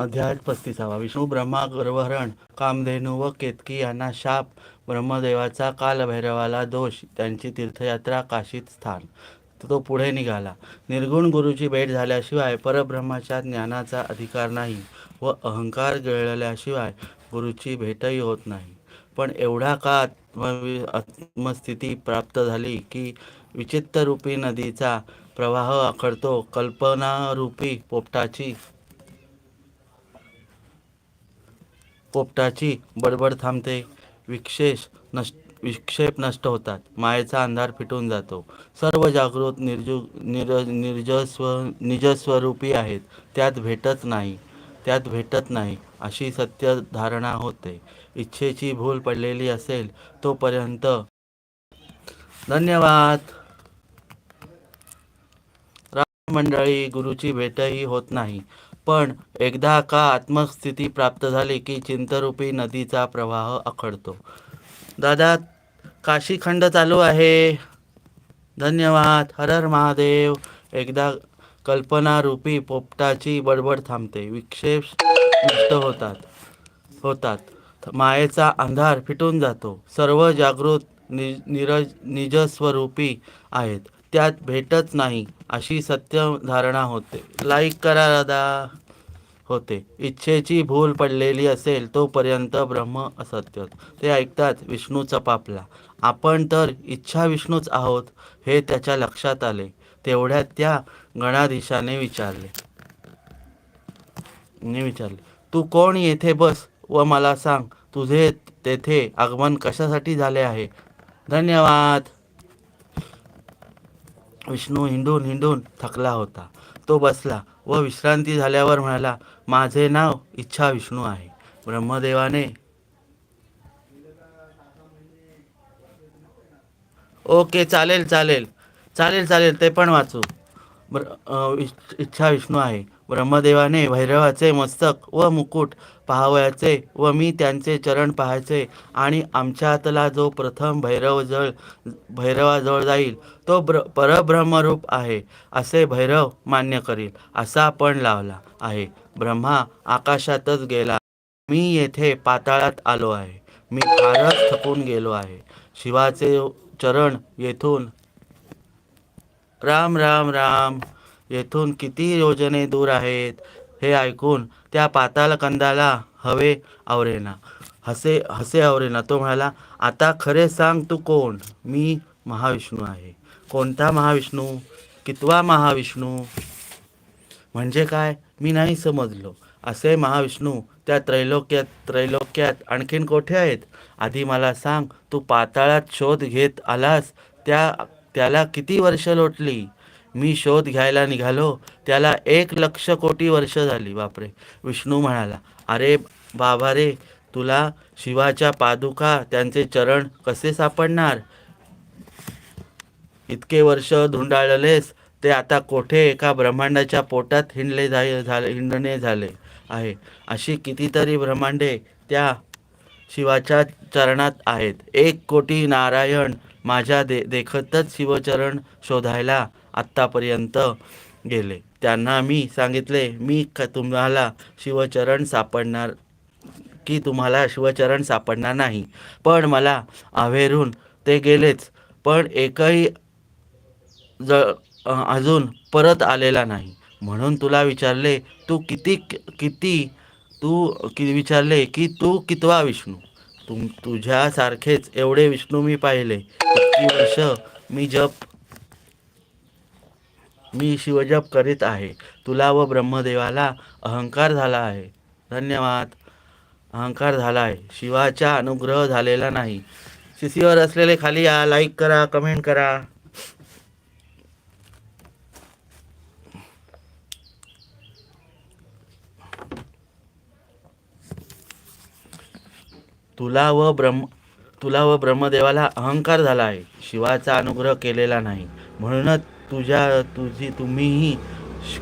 अध्याय पस्तीसावा. विष्णू ब्रह्मा गर्वहरण कामधेनू व केतकी यांना शाप ब्रह्मदेवाचा कालभैरवाला दोष त्यांची तीर्थयात्रा काशीत स्थान. तो पुढे निघाला. निर्गुण गुरुची भेट झाल्याशिवाय परब्रह्माच्या ज्ञानाचा अधिकार नाही व अहंकार गिळल्याशिवाय गुरुची भेटही होत नाही. पण एवढा का आत्म आत्मस्थिती प्राप्त झाली की विचित्ररूपी नदीचा प्रवाह आखडतो कल्पनारूपी पोपटाची पोपटाची बडबड थांबते. विक्षेष नष्ट विक्षेप नष्ट होतात. मायेचा अंधार फिटून जातो. सर्व जागृत निर्जु निर निर्जस्व निजस्वरूपी आहेत. त्यात भेटत नाही. त्यात भेटत नाही अशी सत्य धारणा होते. इच्छेची भूल पडलेली असेल तोपर्यंत. धन्यवाद. राम मंडळी गुरुची भेटही होत नाही. पण एकदा का आत्मस्थिती प्राप्त झाली की चिंतरूपी नदीचा प्रवाह आखडतो. दादा काशीखंड चालू आहे. धन्यवाद. हर हर महादेव. एकदा कल्पनारूपी पोपटाची बडबड थांबते. विक्षेप नष्ट होतात. होतात. मायेचा अंधार फिटून जातो. सर्व जागृत नि निरज निजस्वरूपी आहेत. त्यात भेटत नाही अशी सत्य धारणा होते. लाईक करा दादा होते. इच्छेची भूल पडलेली असेल तोपर्यंत ब्रह्म असत्य ते ऐकतात विष्णूचा पापला आपण तर इच्छा विष्णूच आहोत हे त्याच्या लक्षात आले. तेवढ्यात त्या गणाधीशाने विचारले. ने विचारले तू कोण येथे बस व मला सांग तुझे तेथे आगमन कशासाठी झाले आहे? धन्यवाद. विष्णू हिंडून हिंडून थकला होता. तो बसला व विश्रांती झाल्यावर म्हणाला माझे नाव इच्छा विष्णू आहे. ब्रह्मदेवाने ओके चालेल चालेल. चालेल चालेल ते पण वाचू. ब्र इच्छा विष्णू आहे. ब्रह्मदेवाने भैरवाचे मस्तक व मुकुट पाहावयाचे व मी त्यांचे चरण पाहायचे आणि आमच्यातला जो प्रथम भैरवजळ भैरवाजवळ जाईल तो ब्र परब्रह्मरूप आहे असे भैरव मान्य करील असा पण लावला आहे. ब्रह्मा आकाशातच गेला. मी येथे पाताळात आलो आहे. मी फारच थकून गेलो आहे. शिवाचे चरण येथून. राम राम राम. येथून किती योजने दूर आहेत? हे ऐकून त्या पाताल कंदाला हवे आवरेना हसे हसे आवरेना तो म्हणाला आता खरे सांग तू कोण? मी महाविष्णू आहे. कोणता महाविष्णू? कितवा महाविष्णू? म्हणजे काय? मी नाही समजलो. असे महाविष्णू त्या त्रैलोक्यात त्रैलोक्यात आणखीन कोठे आहेत? आधी मला सांग तू पाताळात शोध घेत आलास त्या त्याला किती वर्ष लोटली? मी शोध घ्यायला निघालो त्याला एक लक्ष कोटी वर्ष झाली बापरे. विष्णू म्हणाला अरे बाबा रे तुला शिवाच्या पादुका त्यांचे चरण कसे सापडणार? इतके वर्ष धुंडाळलेस ते आता कोठे एका ब्रह्मांडाच्या पोटात हिंडले जाय झाले हिंडणे झाले आहे. अशी कितीतरी ब्रह्मांडे त्या शिवाच्या चरणात आहेत. एक कोटी नारायण माझ्या दे देखतच शिवचरण शोधायला आत्तापर्यंत गेले. त्यांना मी सांगितले मी क तुम्हाला शिवचरण सापडणार की तुम्हाला शिवचरण सापडणार नाही. पण मला आवेरून ते गेलेच पण एकही ज अजून परत आलेला नाही. म्हणून तुला विचारले तू किती किती तू कि विचारले की तू कितवा विष्णू? तुम तुझ्यासारखेच एवढे विष्णू मी पाहिले. इतकी वर्ष मी जप मी शिवजप करीत आहे. तुला व ब्रह्मदेवाला अहंकार झाला आहे. धन्यवाद. अहंकार झाला आहे. शिवाचा अनुग्रह झालेला नाही. शिसीवर असलेले खाली या. लाईक करा कमेंट करा. तुला व ब्रह्म तुला व ब्रह्मदेवाला अहंकार झाला आहे. शिवाचा अनुग्रह केलेला नाही. म्हणूनच तुझ्या तुझी तुम्हीही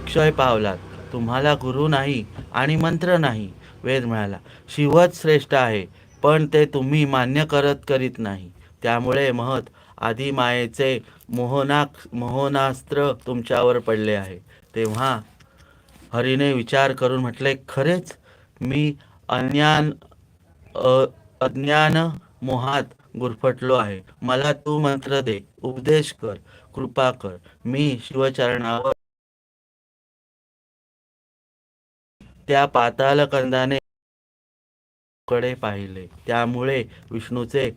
क्षय पावलात. तुम्हाला गुरु नाही आणि मंत्र नाही वेद मिळाला. शिवच श्रेष्ठ आहे पण ते तुम्ही मान्य करत करीत नाही. त्यामुळे महत आधी मायेचे मोहनाक मोहनास्त्र तुमच्यावर पडले आहे. तेव्हा हरीने विचार करून म्हटले खरेच मी अज्ञान अज्ञान मोहात गुरफटलो आहे. मला तू मंत्र दे उपदेश कर. कृपा कर. मी शिवचरणावर त्या पातालकंदाने कडे पाहिले. त्यामुळे विष्णूचे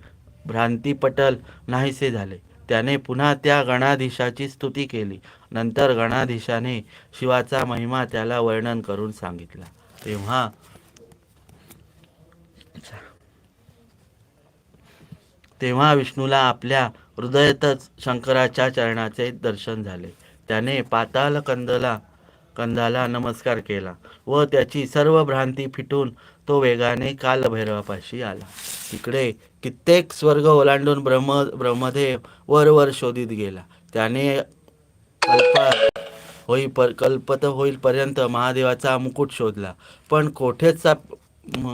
भ्रांतीपटल नाहीसे झाले. त्याने पुन्हा त्या गणाधीशाची स्तुती केली. नंतर गणाधीशाने शिवाचा महिमा त्याला वर्णन करून सांगितला. तेव्हा तेव्हा विष्णूला आपल्या हृदयातच शंकराच्या चरणाचे दर्शन झाले. त्याने पाताल कंदला कंदाला नमस्कार केला व त्याची सर्व भ्रांती फिटून तो वेगाने कालभैरवापाशी आला. तिकडे कित्येक स्वर्ग ओलांडून ब्रह्म ब्रह्मदेव वर वर शोधित गेला. त्याने कल्प होई पर कल्पत होईपर्यंत महादेवाचा मुकुट शोधला. पण कोठेच साप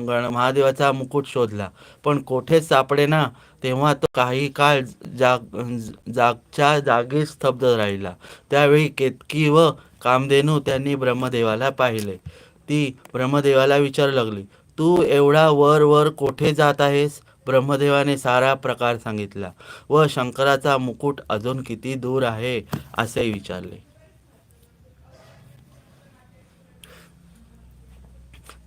गण- महादेवाचा मुकुट शोधला. पण कोठेच सापडे ना तेव्हा तो काही काळ जाग जागच्या जागी स्तब्ध राहिला. त्यावेळी केतकी व कामधेनू त्यांनी ब्रह्मदेवाला पाहिले. ती ब्रह्मदेवाला विचारू लागली तू एवढा वर वर कोठे जात आहेस? ब्रह्मदेवाने सारा प्रकार सांगितला व शंकराचा मुकुट अजून किती दूर आहे असे विचारले.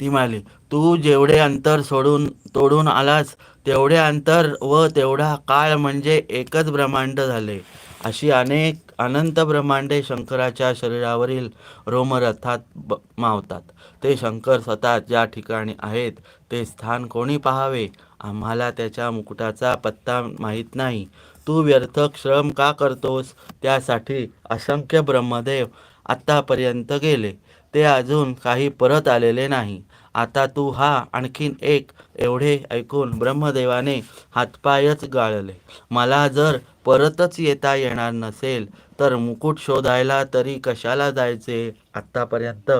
ती म्हणाली तू जेवढे अंतर सोडून तोडून आलास तेवढे अंतर व तेवढा काळ म्हणजे एकच ब्रह्मांड झाले. अशी अनेक अनंत ब्रह्मांडे शंकराच्या शरीरावरील रोमरथात ब- मावतात. ते शंकर स्वतः ज्या ठिकाणी आहेत ते स्थान कोणी पाहावे? आम्हाला त्याच्या मुकुटाचा पत्ता माहीत नाही. तू व्यर्थ श्रम का करतोस? त्यासाठी असंख्य ब्रह्मदेव आत्तापर्यंत गेले. ते अजून काही परत आलेले नाही. आता तू हा आणखीन एक एवढे ऐकून ब्रह्मदेवाने हातपायच गाळले. मला जर परतच येता येणार नसेल तर मुकुट शोधायला तरी कशाला जायचे? आत्तापर्यंत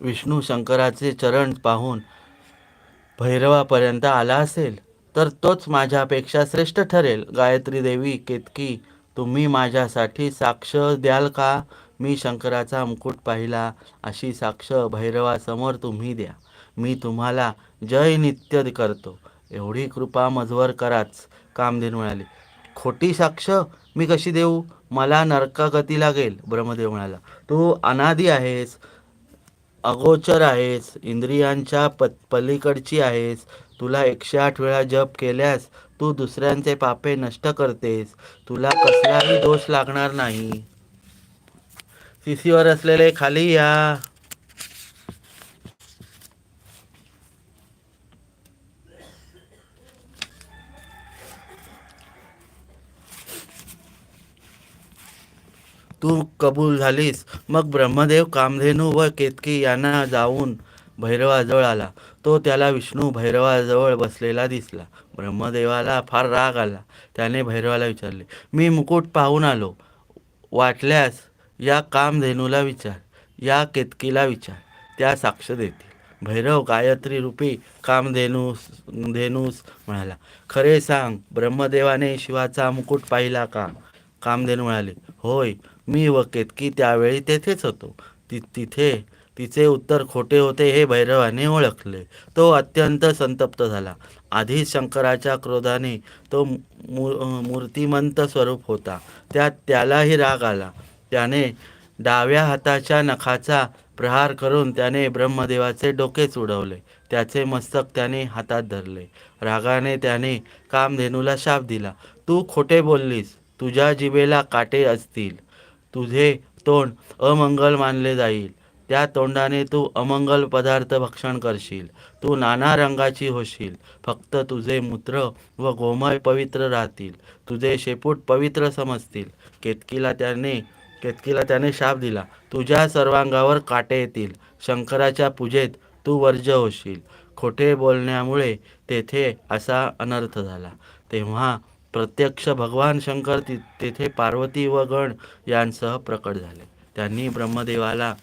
विष्णू शंकराचे चरण पाहून भैरवापर्यंत आला असेल? तर तोच माझ्यापेक्षा श्रेष्ठ ठरेल. गायत्री देवी केतकी तुम्ही माझ्यासाठी साक्ष द्याल का? मी शंकराचा मुकुट पाहिला. अशी साक्ष भैरवासमोर तुम्ही द्या. मी तुम्हाला जय नित्य करतो. एवढी कृपा मजवर कराच कामधेनू म्हणाले. खोटी साक्ष मी कशी देऊ? मला नरकागती लागेल ब्रह्मदेव म्हणाला. तू अनादी आहेस अगोचर आहेस इंद्रियांच्या प पलीकडची आहेस तुला एकशे आठ वेळा जप केल्यास तू दुसऱ्यांचे पापे नष्ट करतेस. तुला कसलाही दोष लागणार नाही. सीसीवर असलेले खाली या. तू कबूल झालीस. मग ब्रह्मदेव कामधेनू व केतकी यांना जाऊन भैरवाजवळ आला. तो त्याला विष्णू भैरवाजवळ बसलेला दिसला. ब्रह्मदेवाला फार राग आला. त्याने भैरवाला विचारले मी मुकुट पाहून आलो. वाटल्यास या कामधेनूला विचार. या केतकीला विचार. त्या साक्ष देतील. भैरव गायत्री रूपी कामधेनूस धेनूस म्हणाला खरे सांग ब्रह्मदेवाने शिवाचा मुकुट पाहिला का? कामधेनू म्हणाले होय मी व केतकी त्यावेळी तेथेच होतो. ति तिथे तिचे उत्तर खोटे होते हे भैरवाने ओळखले. तो अत्यंत संतप्त झाला. आधीच शंकराच्या क्रोधाने तो मू मूर्तिमंत स्वरूप होता. त्यात त्यालाही राग आला. त्याने डाव्या हाताच्या नखाचा प्रहार करून त्याने ब्रह्मदेवाचे डोकेच उडवले त्याचे मस्तक त्याने हातात धरले. रागाने त्याने कामधेनूला शाप दिला. तू खोटे बोललीस. तुझ्या जिभेला काटे असतील. तुझे तोंड अमंगल मानले जाईल. त्या तोंडाने तू अमंगल पदार्थ भक्षण करशील. तू नाना रंगाची होशील. फक्त तुझे मूत्र व गोमय पवित्र राहतील. तुझे शेपूट पवित्र समजतील. केतकीला त्याने केतकीला त्याने शाप दिला. तुझ्या सर्वांगावर काटे येतील. शंकराच्या पूजेत तू वर्ज होशील. खोटे बोलण्यामुळे तेथे असा अनर्थ झाला. तेव्हा प्रत्यक्ष भगवान शंकर ति तेथे पार्वती व गण यांसह प्रकट झाले. त्यांनी ब्रह्मदेवाला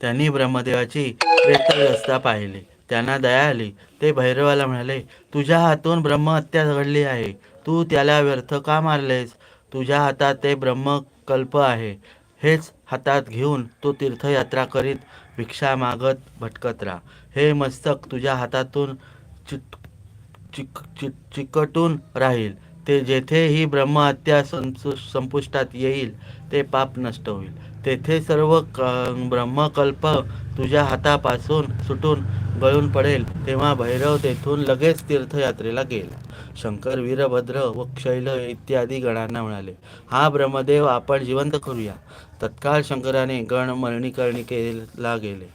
त्यांनी ब्रह्मदेवाची व्यवस्था पाहिली. त्यांना दया आली. ते भैरवाला म्हणाले तुझ्या हातून ब्रह्महत्या घडली आहे. तू त्याला व्यर्थ का मारलेस तुझ्या हातात ते ब्रह्मकल्प आहे. हेच हातात घेऊन तू तीर्थयात्रा करीत भिक्षा मागत भटकत राहा. हे मस्तक तुझ्या हातातून चिट चिक चिक चिकटून राहील. ते जेथे ही ब्रह्महत्या संसु संपुष्टात येईल ते पाप नष्ट होईल. तेथे सर्व क ब्रह्मकल्प तुझ्या हातापासून सुटून गळून पडेल. तेव्हा भैरव तेथून लगेच तीर्थयात्रेला गेला. शंकर वीरभद्र व शैल इत्यादी गणांना म्हणाले हा ब्रह्मदेव आपण जिवंत करूया. तत्काळ शंकराने गण मरणीकरणी केला गेले.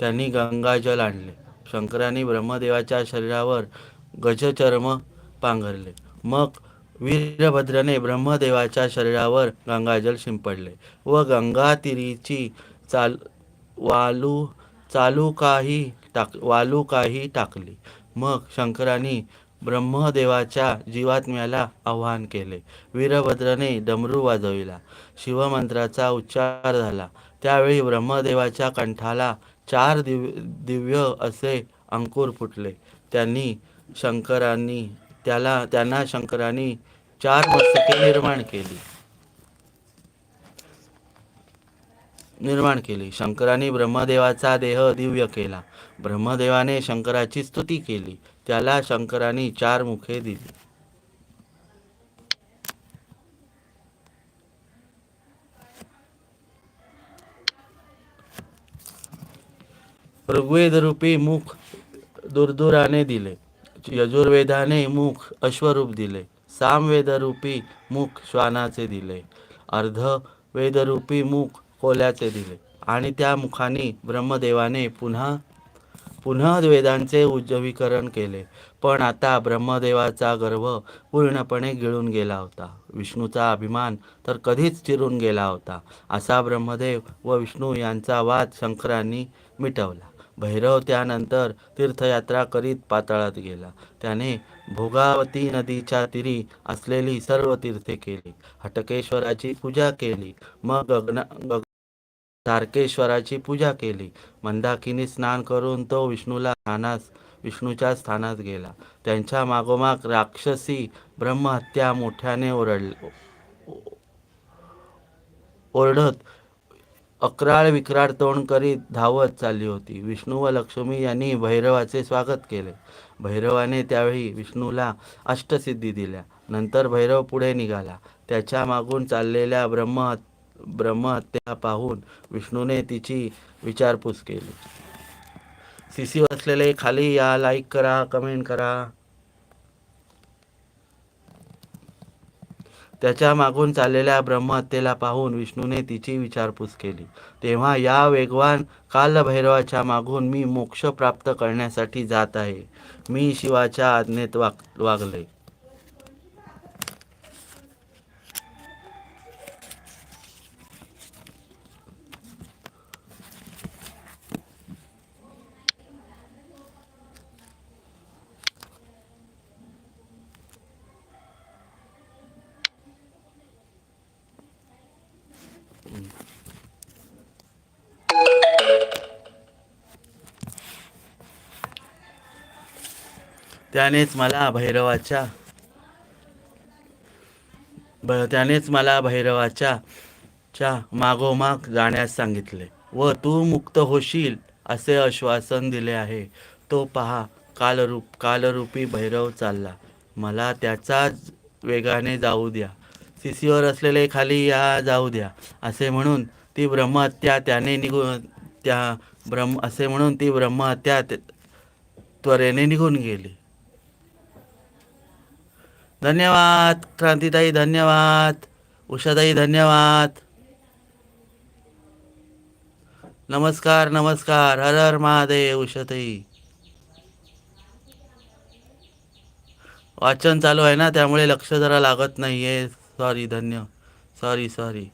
त्यांनी गंगाजल आणले. शंकराने ब्रह्मदेवाच्या शरीरावर गजचर्म पांघरले. मग वीरभद्रने ब्रह्मदेवाच्या शरीरावर गंगाजल शिंपडले व गंगातिरीची चाल वालू चालूकाही टाक वालुकाही टाकली. मग शंकराने ब्रह्मदेवाच्या जीवात्म्याला आवाहन केले. वीरभद्रने डमरू वाजविला. शिवमंत्राचा उच्चार झाला. त्यावेळी ब्रह्मदेवाच्या कंठाला चार दिव्य दिव्य असे अंकुर फुटले. त्यांनी शंकरांनी त्याला त्यांना शंकरांनी चार मस्तके निर्माण केली. निर्माण केली. शंकरांनी ब्रह्मदेवाचा देह दिव्य केला. ब्रह्मदेवाने शंकराची स्तुती केली. त्याला शंकराने चार मुखे दिली. ऋग्वेदरूपी मुख दुर्दुराने दिले. यजुर्वेदाने मुख अश्वरूप दिले. सामवेदरूपी मुख श्वानाचे दिले. अर्ध वेदरूपी मुख कोल्याचे दिले. आणि त्या मुखाने ब्रह्मदेवाने पुन्हा पुन्हा वेदांचे उज्जवीकरण केले. पण आता ब्रह्मदेवाचा गर्व पूर्णपणे गिळून गेला होता. विष्णूचा अभिमान तर कधीच चिरून गेला होता. असा ब्रह्मदेव व विष्णू यांचा वाद शंकरांनी मिटवला. भैरव त्यानंतर तीर्थयात्रा करीत पाताळात गेला. त्याने भोगावती नदीच्या तीरी असलेली सर्व तीर्थे केली. हटकेश्वराची पूजा केली. मग गगना गग तारकेश्वराची पूजा केली. मंदाकिनी स्नान करून तो विष्णूला स्थानास विष्णूच्या स्थानात गेला. त्यांच्या मागोमाग राक्षसी ब्रह्महत्या मोठ्याने ओरड ओरडत अकराळ विक्राळ तोंड करीत धावत चालली होती. विष्णू व लक्ष्मी यांनी भैरवाचे स्वागत केले. भैरवाने त्यावेळी विष्णूला अष्टसिद्धी दिल्या. नंतर भैरव पुढे निघाला. त्याच्या मागून चाललेल्या ब्रह्महत्या ब्रह्महत्या पाहून विष्णूने तिची विचारपूस केली. सीसी असलेले खाली या लाईक करा कमेंट करा. त्याच्या मागून चाललेल्या ब्रह्महत्येला पाहून विष्णूने तिची विचारपूस केली. तेव्हा या वेगवान कालभैरवाच्या मागून मी मोक्ष प्राप्त करण्यासाठी जात आहे. मी शिवाच्या आज्ञेत वाग वागले. त्यानेच मला भैरवाच्या भ त्यानेच मला भैरवाच्या च्या मागोमाग जाण्यास सांगितले. व तू मुक्त होशील असे आश्वासन दिले आहे. तो पहा कालरूप कालरूपी भैरव चालला. मला त्याचाच वेगाने जाऊ द्या. शिसीवर असलेले खाली या जाऊ द्या. असे म्हणून ती ब्रह्महत्या त्याने निघून त्या ब्रह्म असे म्हणून ती ब्रह्महत्या त्वरेने निघून गेली. धन्यवाद क्रांतीताई धन्यवाद उषाताई धन्यवाद. नमस्कार नमस्कार हर हर महादेव उषाताई. वाचन चालू आहे ना त्यामुळे लक्ष जरा लागत नाहीये. सॉरी धन्य सॉरी सॉरी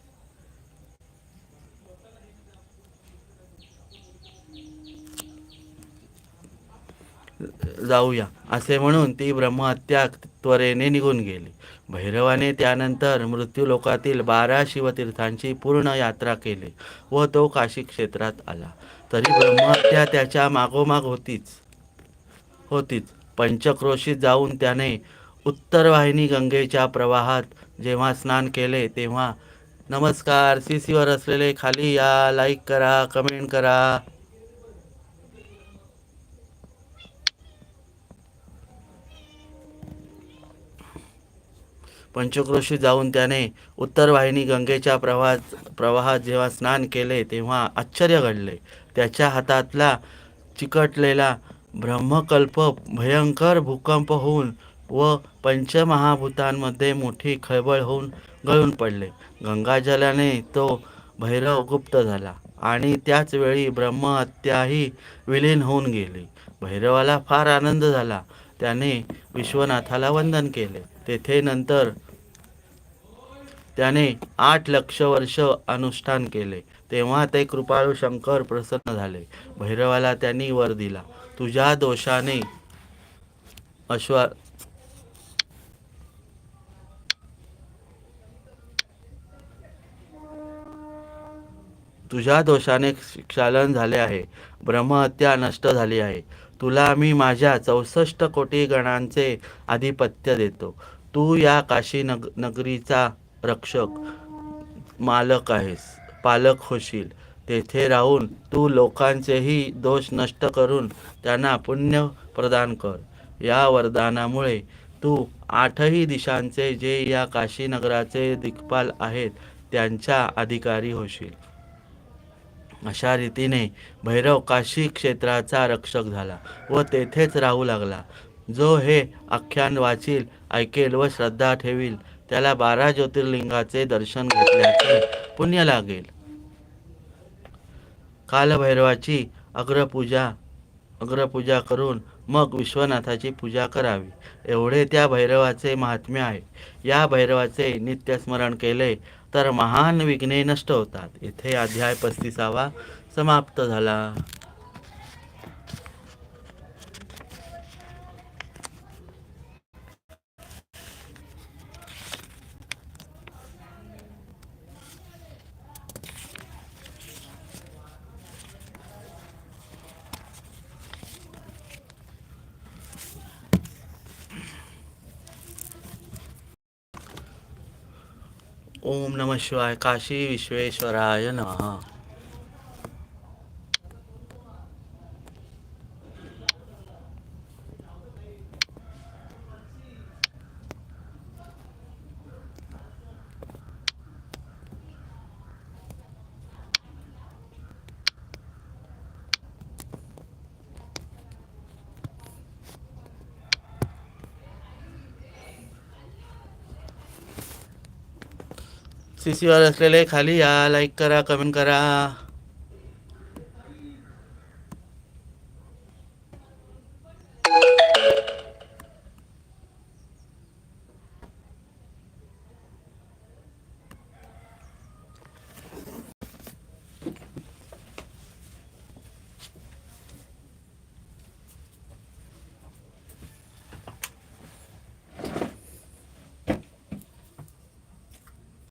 जाऊया. असे म्हणून ती ब्रह्महत्या त्वरेने निघून गेली. भैरवाने त्यानंतर मृत्यूलोकातील बारा शिवतीर्थांची पूर्ण यात्रा केली व तो काशी क्षेत्रात आला. तरी ब्रह्महत्या त्याच्या मागोमाग होतीच. होतीच. पंचक्रोशीत जाऊन त्याने उत्तरवाहिनी गंगेच्या प्रवाहात जेव्हा स्नान केले तेव्हा नमस्कार सी सीवर असलेले खाली या. लाईक करा कमेंट करा. पंचक्रोशी जाऊन त्याने उत्तरवाहिनी गंगेच्या प्रवाहात प्रवाहात जेव्हा स्नान केले तेव्हा आश्चर्य घडले. त्याच्या हातातला चिकटलेला ब्रह्मकल्प भयंकर भूकंप होऊन व पंचमहाभूतांमध्ये मोठी खळबळ होऊन गळून पडले. गंगाजलाने तो भैरव गुप्त झाला आणि त्याच वेळी ब्रह्महत्याही विलीन होऊन गेली. भैरवाला फार आनंद झाला. त्याने विश्वनाथाला वंदन केले. तेथे नंतर त्याने आठ लक्ष वर्ष अनुष्ठान केले. तेव्हा ते कृपाळू शंकर प्रसन्न झाले. भैरवाला त्यांनी वर दिला. तुझ्या दोषाने अश्वा तुझ्या दोषाने क्षालन झाले आहे. ब्रह्महत्या नष्ट झाली आहे. तुला मी माझ्या चौसष्ट कोटी गणांचे आधिपत्य देतो. तू या काशी नग नगरीचा रक्षक मालक आहेस पालक होशील. तेथे राहून तू लोकांचेही दोष नष्ट करून त्यांना पुण्य प्रदान कर. या वरदानामुळे तू आठही दिशांचे जे या काशी नगराचे दिग्पाल आहेत त्यांच्या अधिकारी होशील. अशा रीतीने भैरव काशी क्षेत्राचा रक्षक झाला व तेथेच राहू लागला. जो हे आख्यान वाचील ऐकेल व श्रद्धा ठेवील त्याला बारा ज्योतिर्लिंगाचे दर्शन घेतल्याचे पुण्य लागेल. कालभैरवाची अग्रपूजा अग्रपूजा करून मग विश्वनाथाची पूजा करावी. एवढे त्या भैरवाचे महात्म्य आहे. या भैरवाचे नित्यस्मरण केले तर महान विघ्ने नष्ट होतात. इथे अध्याय पस्तीसावा समाप्त झाला. ओम नम शिवाय काशी विश्वेश्वराय नमः। सी सीसीवर असलेले खाली या लाईक करा कमेंट करा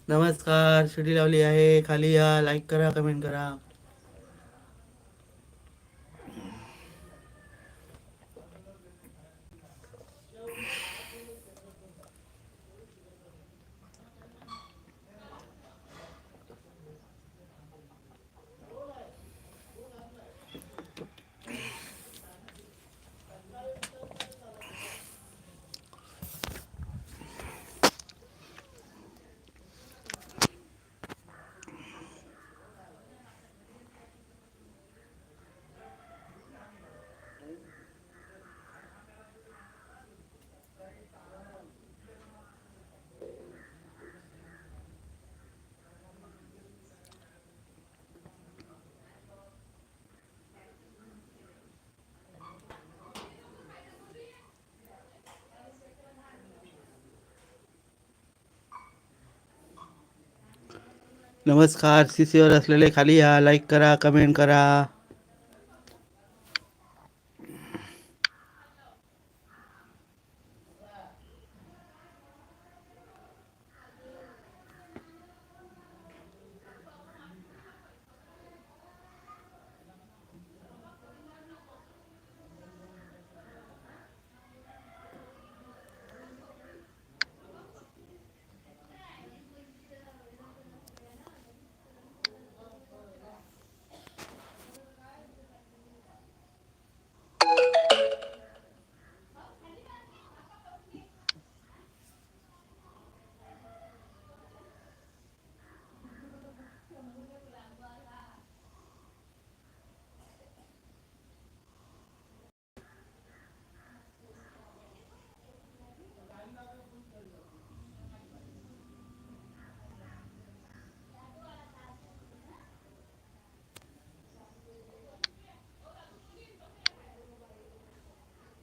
नमस्कार शिडी लावली आहे खाली या लाईक करा कमेंट करा. नमस्कार सी सीवर असलेले खाली या. लाईक करा कमेंट करा.